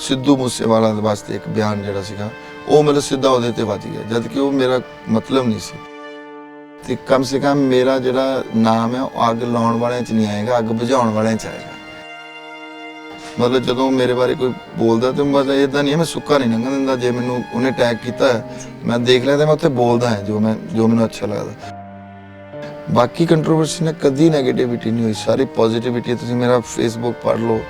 ਸਿੱਧੂ ਮੂਸੇਵਾਲਾ ਦੇ ਵਾਸਤੇ ਇੱਕ ਬਿਆਨ ਜਿਹੜਾ ਸੀਗਾ ਉਹ ਮਤਲਬ ਸਿੱਧਾ ਉਹਦੇ ਤੇ ਵੱਜ ਗਿਆ ਜਦ ਕਿ ਉਹ ਮੇਰਾ ਮਤਲਬ ਨਹੀਂ ਸੀ। ਤੇ ਕਮ ਸੇ ਕਮ ਮੇਰਾ ਜਿਹੜਾ ਨਾਮ ਹੈ ਉਹ ਅੱਗ ਲਾਉਣ ਵਾਲਿਆਂ 'ਚ ਨਹੀਂ ਆਏਗਾ ਅੱਗ ਬੁਝਾਉਣ ਵਾਲਿਆਂ 'ਚ ਆਏਗਾ। ਮਤਲਬ ਜਦੋਂ ਮੇਰੇ ਬਾਰੇ ਕੋਈ ਬੋਲਦਾ ਤੇ ਮਤਲਬ ਇਦਾਂ ਨਹੀਂ ਹੈ ਮੈਂ ਸੁੱਕਾ ਨਹੀਂ ਲੰਘਣ ਦਿੰਦਾ ਜੇ ਮੈਨੂੰ ਉਹਨੇ ਟੈਗ ਕੀਤਾ ਹੈ, ਮੈਂ ਦੇਖ ਲਿਆ ਤੇ ਮੈਂ ਉੱਥੇ ਬੋਲਦਾ ਹਾਂ ਜੋ ਮੈਂ ਜੋ ਮੈਨੂੰ ਅੱਛਾ ਲੱਗਦਾ। ਬਾਕੀ ਕੰਟਰੋਵਰਸੀ ਨਾਲ ਕਦੀ 네ਗੇਟਿਵਿਟੀ ਨਹੀਂ ਹੋਈ ਸਾਰੀ ਪੋਜ਼ਿਟਿਵਿਟੀ ਤੁਸੀਂ ਮੇਰਾ ਫੇਸਬੁੱਕ ਪੜ੍ਹ ਲਓ।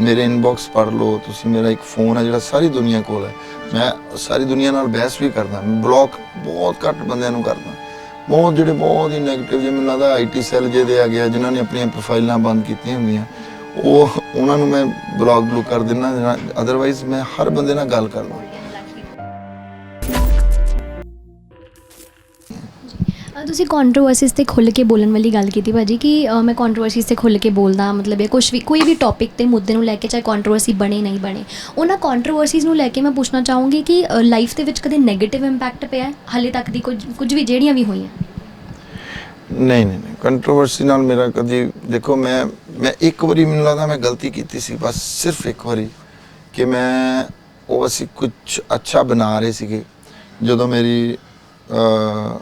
ਮੇਰੇ ਇਨਬਾਕਸ ਪੜ੍ਹ ਲਓ, ਤੁਸੀਂ ਮੇਰਾ ਇੱਕ ਫੋਨ ਹੈ ਜਿਹੜਾ ਸਾਰੀ ਦੁਨੀਆ ਕੋਲ ਹੈ। ਮੈਂ ਸਾਰੀ ਦੁਨੀਆ ਨਾਲ ਬਹਿਸ ਵੀ ਕਰਦਾ ਮੈਂ ਬਲੌਕ ਬਹੁਤ ਘੱਟ ਬੰਦਿਆਂ ਨੂੰ ਕਰਦਾ। ਬਹੁਤ ਜਿਹੜੇ ਬਹੁਤ ਹੀ 네ਗੇਟਿਵ ਜਿਵੇਂ ਮੈਨੂੰ ਲੱਗਦਾ ਆਈਟੀ ਸੈੱਲ ਜਿਹਦੇ ਆ ਗਿਆ ਜਿਨ੍ਹਾਂ ਨੇ ਆਪਣੀਆਂ ਪ੍ਰੋਫਾਈਲਾਂ ਬੰਦ ਕੀਤੀਆਂ ਹੁੰਦੀਆਂ। ਉਹ, ਉਹਨਾਂ ਨੂੰ ਮੈਂ ਬਲੌਗ ਬਲੂ ਕਰ ਦਿੰਦਾ ਅਦਰਵਾਈਜ਼ ਮੈਂ ਹਰ ਬੰਦੇ ਨਾਲ ਗੱਲ ਕਰਦਾ। ਅ, ਤੁਸੀਂ ਕੰਟਰੋਵਰਸੀਜ਼ ਤੇ ਖੁੱਲ ਕੇ ਬੋਲਣ ਵਾਲੀ ਗੱਲ ਕੀਤੀ ਭਾਜੀ ਕਿ ਅ, ਮੈਂ ਕੰਟਰੋਵਰਸੀਜ਼ ਤੇ ਖੁੱਲ ਕੇ ਬੋਲਦਾ ਮਤਲਬ ਇਹ ਕੁਝ ਵੀ ਕੋਈ ਵੀ ਟੌਪਿਕ ਤੇ ਮੁੱਦੇ ਨੂੰ ਲੈ ਕੇ ਚਾਹੇ ਕੰਟਰੋਵਰਸੀ ਬਣੇ ਨਹੀਂ ਬਣੇ ਉਹਨਾਂ ਕੰਟਰੋਵਰਸੀਜ਼ ਨੂੰ ਲੈ ਕੇ ਮੈਂ ਪੁੱਛਣਾ ਚਾਹੂੰਗੀ ਕਿ ਲਾਈਫ ਦੇ ਵਿੱਚ ਕਦੇ 네ਗੇਟਿਵ ਇੰਪੈਕਟ ਪਿਆ ਹੈ? ਹਾਲੇ ਤੱਕ ਦੀ ਕੁਝ ਕੁਝ ਵੀ ਜਿਹੜੀਆਂ ਵੀ ਹੋਈਆਂ? ਨਹੀਂ ਨਹੀਂ ਨਹੀਂ ਕੰਟਰੋਵਰਸੀ ਨਾਲ ਮੇਰਾ ਕਦੀ ਦੇਖੋ ਮੈਂ ਮੈਂ ਇੱਕ ਵਾਰੀ ਮੈਨੂੰ ਲੱਗਦਾ ਮੈਂ ਗਲਤੀ ਕੀਤੀ ਸੀ ਬਸ ਸਿਰਫ ਇੱਕ ਵਾਰੀ ਕਿ ਮੈਂ ਉਹ ਅਸੀਂ ਕੁਝ ਅੱਛਾ ਬਣਾ ਰਹੇ ਸੀਗੇ ਜਦੋਂ ਮੇਰੀ ਅ,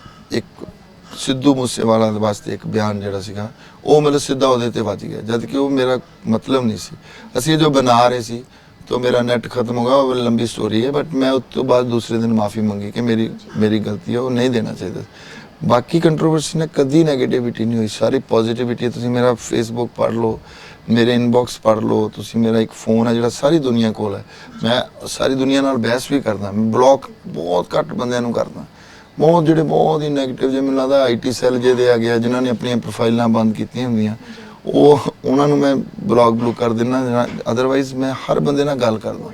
ਸਿੱਧੂ ਮੂਸੇਵਾਲਾ ਦੇ ਵਾਸਤੇ ਇੱਕ ਬਿਆਨ ਜਿਹੜਾ ਸੀਗਾ, ਉਹ ਮਤਲਬ ਸਿੱਧਾ ਉਹਦੇ ਤੇ ਵੱਜ ਗਿਆ ਜਦ ਕਿ ਉਹ ਮੇਰਾ ਮਤਲਬ ਨਹੀਂ ਸੀ। ਅਸੀਂ ਜੋ ਬਣਾ ਰਹੇ ਸੀ, ਤੋ ਮੇਰਾ ਨੈਟ ਖਤਮ ਹੋ ਗਿਆ, ਉਹ ਲੰਬੀ ਸਟੋਰੀ ਹੈ ਬਟ ਮੈਂ ਉਸ ਤੋਂ ਬਾਅਦ ਦੂਸਰੇ ਦਿਨ ਮਾਫੀ ਮੰਗੀ ਕਿ ਮੇਰੀ ਮੇਰੀ ਗਲਤੀ ਹੈ, ਉਹ ਨਹੀਂ ਦੇਣਾ ਚਾਹੀਦਾ। ਬਾਕੀ ਕੰਟਰੋਵਰਸੀ ਨੇ ਕਦੀ ਨੈਗੇਟਿਵਿਟੀ ਨਹੀਂ ਹੋਈ, ਸਾਰੀ ਪੋਜ਼ਿਟਿਵਿਟੀ ਤੁਸੀਂ ਮੇਰਾ ਫੇਸਬੁੱਕ ਪੜ੍ਹ ਲਓ, ਮੇਰੇ ਇਨਬਾਕਸ ਪੜ੍ਹ ਲਓ, ਤੁਸੀਂ ਮੇਰਾ ਇੱਕ ਫੋਨ ਹੈ, ਜਿਹੜਾ ਸਾਰੀ ਦੁਨੀਆ ਕੋਲ ਹੈ। ਮੈਂ ਸਾਰੀ ਦੁਨੀਆ ਨਾਲ ਬਹਿਸ ਵੀ ਕਰਦਾ, ਮੈਂ ਬਲੌਕ ਬਹੁਤ ਘੱਟ ਬੰਦਿਆਂ ਨੂੰ ਕਰਦਾ। ਬਹੁਤ ਜਿਹੜੇ ਬਹੁਤ ਹੀ ਨੈਗੇਟਿਵ ਜਿਵੇਂ ਮੈਨੂੰ ਲੱਗਦਾ ਆਈਟੀ ਸੈੱਲ ਜਿਹਦੇ ਆ ਗਿਆ ਜਿਨ੍ਹਾਂ ਨੇ ਆਪਣੀਆਂ ਪ੍ਰੋਫਾਈਲਾਂ ਬੰਦ ਕੀਤੀਆਂ ਹੁੰਦੀਆਂ। ਉਹ ਉਹਨਾਂ ਨੂੰ ਮੈਂ ਬਲੌਗ ਬਲੂ ਕਰ ਦਿੰਦਾ ਅਦਰਵਾਈਜ਼ ਮੈਂ ਹਰ ਬੰਦੇ ਨਾਲ ਗੱਲ ਕਰਦਾ।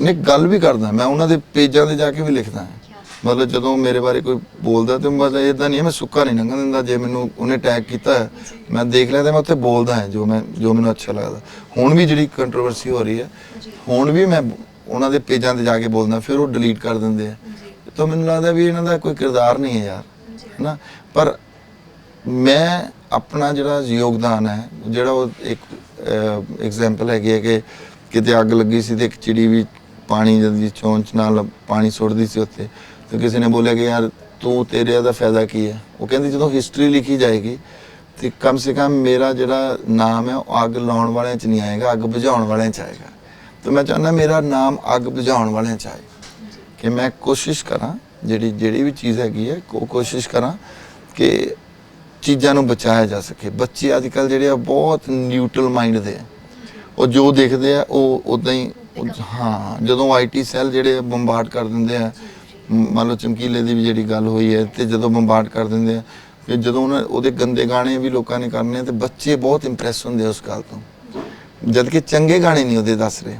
ਨਹੀਂ ਗੱਲ ਵੀ ਕਰਦਾ ਮੈਂ ਉਹਨਾਂ ਦੇ ਪੇਜਾਂ ਤੇ ਜਾ ਕੇ ਵੀ ਲਿਖਦਾ ਹਾਂ। ਮਤਲਬ ਜਦੋਂ ਮੇਰੇ ਬਾਰੇ ਕੋਈ ਬੋਲਦਾ ਤੇ ਮਤਲਬ ਇਦਾਂ ਨਹੀਂ ਹੈ ਮੈਂ ਸੁੱਕਾ ਨਹੀਂ ਲੰਘਣ ਦਿੰਦਾ ਜੇ ਮੈਨੂੰ ਉਹਨੇ ਟੈਗ ਕੀਤਾ ਹੈ, ਮੈਂ ਦੇਖ ਲਿਆ ਤੇ ਮੈਂ ਉੱਥੇ ਬੋਲਦਾ ਹਾਂ ਜੋ ਮੈਂ ਜੋ ਮੈਨੂੰ ਅੱਛਾ ਲੱਗਦਾ। ਹੁਣ ਵੀ ਜਿਹੜੀ ਕੰਟਰੋਵਰਸੀ ਹੋ ਰਹੀ ਹੈ ਹੁਣ ਵੀ ਮੈਂ ਉਹਨਾਂ ਦੇ ਪੇਜਾਂ ਤੇ ਜਾ ਕੇ ਬੋਲਦਾ ਫਿਰ ਉਹ ਡਿਲੀਟ ਕਰ ਦਿੰਦੇ ਆ। ਤਾਂ ਮੈਨੂੰ ਲੱਗਦਾ ਵੀ ਇਹਨਾਂ ਦਾ ਕੋਈ ਕਿਰਦਾਰ ਨਹੀਂ ਹੈ ਯਾਰ, ਹੈਨਾ? ਪਰ ਮੈਂ ਆਪਣਾ ਜਿਹੜਾ ਯੋਗਦਾਨ ਹੈ, ਜਿਹੜਾ ਉਹ ਇੱਕ ਐਗਜ਼ਾਮਪਲ ਹੈਗੀ ਹੈ ਕਿ ਕਿਤੇ ਅੱਗ ਲੱਗੀ ਸੀ ਤੇ ਇੱਕ ਚਿੜੀ ਵੀ ਪਾਣੀ ਜਦ ਦੀ ਚੋਂਚ ਨਾਲ ਪਾਣੀ ਸੁੱਟਦੀ ਸੀ ਉੱਤੇ ਤੇ ਕਿਸੇ ਨੇ ਬੋਲਿਆ ਕਿ ਯਾਰ ਤੂੰ ਤੇਰੇ ਦਾ ਫਾਇਦਾ ਕੀ ਹੈ? ਉਹ ਕਹਿੰਦੀ ਜਦੋਂ ਹਿਸਟਰੀ ਲਿਖੀ ਜਾਏਗੀ ਤੇ ਕਮ ਸੇ ਕਮ ਮੇਰਾ ਜਿਹੜਾ ਨਾਮ ਹੈ, ਉਹ ਅੱਗ ਲਾਉਣ ਵਾਲਿਆਂ 'ਚ ਨਹੀਂ ਆਏਗਾ, ਅੱਗ ਬੁਝਾਉਣ ਵਾਲਿਆਂ 'ਚ ਆਏਗਾ। ਤੇ ਮੈਂ ਚਾਹੁੰਦਾ ਮੇਰਾ ਨਾਮ ਅੱਗ ਬੁਝਾਉਣ ਵਾਲਿਆਂ 'ਚ ਆਏ। ਕਿ ਮੈਂ ਕੋਸ਼ਿਸ਼ ਕਰਾਂ, ਜਿਹੜੀ ਜਿਹੜੀ ਵੀ ਚੀਜ਼ ਹੈਗੀ ਹੈ ਉਹ ਕੋਸ਼ਿਸ਼ ਕਰਾਂ ਕਿ ਚੀਜ਼ਾਂ ਨੂੰ ਬਚਾਇਆ ਜਾ ਸਕੇ। ਬੱਚੇ ਅੱਜ ਕੱਲ ਜਿਹੜੇ ਆ ਬਹੁਤ ਨਿਊਟਰਲ ਮਾਈਂਡ ਦੇ ਆ। ਉਹ ਜੋ ਦੇਖਦੇ ਆ, ਉਹ ਉਦਾਂ ਹੀ ਹਾਂ, ਜਦੋਂ ਆਈਟੀ ਸੈੱਲ ਜਿਹੜੇ ਬੰਬਾਰਡ ਕਰ ਦਿੰਦੇ ਆ ਮੰਨ ਲਓ ਚਮਕੀਲੇ ਦੀ ਵੀ ਜਿਹੜੀ ਗੱਲ ਹੋਈ ਹੈ, ਤੇ ਜਦੋਂ ਬੰਬਾਰਡ ਕਰ ਦਿੰਦੇ ਆ ਕਿ ਜਦੋਂ ਉਹਨਾਂ, ਉਹਦੇ ਗੰਦੇ ਗਾਣੇ ਵੀ ਲੋਕਾਂ ਨੇ ਕਰਨੇ ਆ, ਤੇ ਬੱਚੇ ਬਹੁਤ ਇੰਪ੍ਰੈਸ ਹੁੰਦੇ ਆ ਉਸ ਗੱਲ ਤੋਂ। ਜਦ ਕਿ ਚੰਗੇ ਗਾਣੇ ਨਹੀਂ ਉਹਦੇ ਦੱਸ ਰਹੇ।